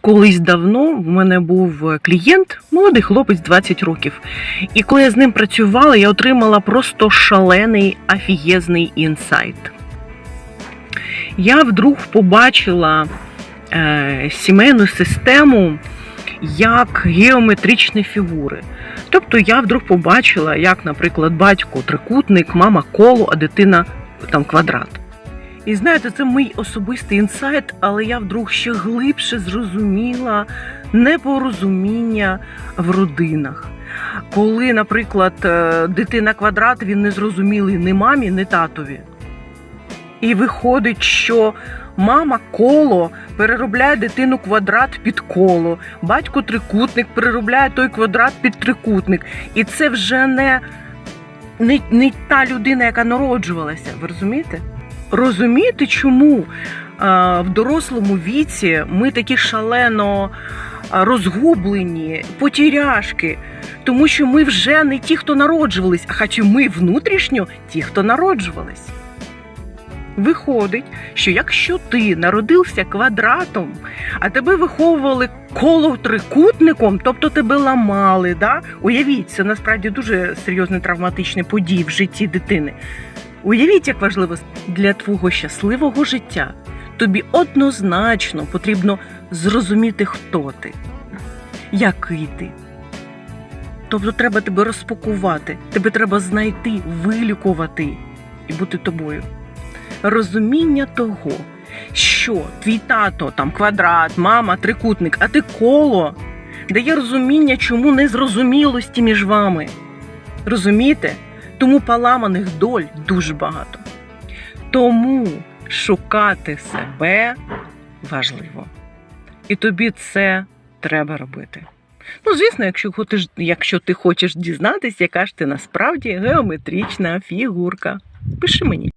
Колись давно в мене був клієнт, молодий хлопець 20 років. І коли я з ним працювала, я отримала просто шалений афієзний інсайт. Я вдруг побачила е, сімейну систему як геометричні фігури. Тобто я вдруг побачила, як, наприклад, батько трикутник, мама коло, а дитина там квадрат. І знаєте, це мій особистий інсайт, але я вдруг ще глибше зрозуміла непорозуміння в родинах. Коли, наприклад, е, дитина квадрат, він не зрозумілий ні мамі, ні татові. І виходить, що мама коло переробляє дитину квадрат під коло, батько трикутник переробляє той квадрат під трикутник. І це вже не, не, не та людина, яка народжувалася. Ви розумієте? Розумієте, чому в дорослому віці ми такі шалено розгублені, потіряшки, тому що ми вже не ті, хто народжувались, а хоча ми внутрішньо ті, хто народжувались. Виходить, що якщо ти народився квадратом, а тебе виховували колотрикутником, тобто тебе ламали, да? уявіть, це насправді дуже серйозні травматичні події в житті дитини. Уявіть, як важливо для твого щасливого життя. Тобі однозначно потрібно зрозуміти, хто ти, який ти. Тобто треба тебе розпакувати, тебе треба знайти, вилікувати і бути тобою. Розуміння того, що твій тато там квадрат, мама, трикутник, а ти коло, дає розуміння, чому незрозумілості між вами. Розумієте? Тому поламаних доль дуже багато. Тому шукати себе важливо. І тобі це треба робити. Ну, звісно, якщо хочеш, якщо ти хочеш дізнатися, яка ж ти насправді геометрична фігурка. Пиши мені.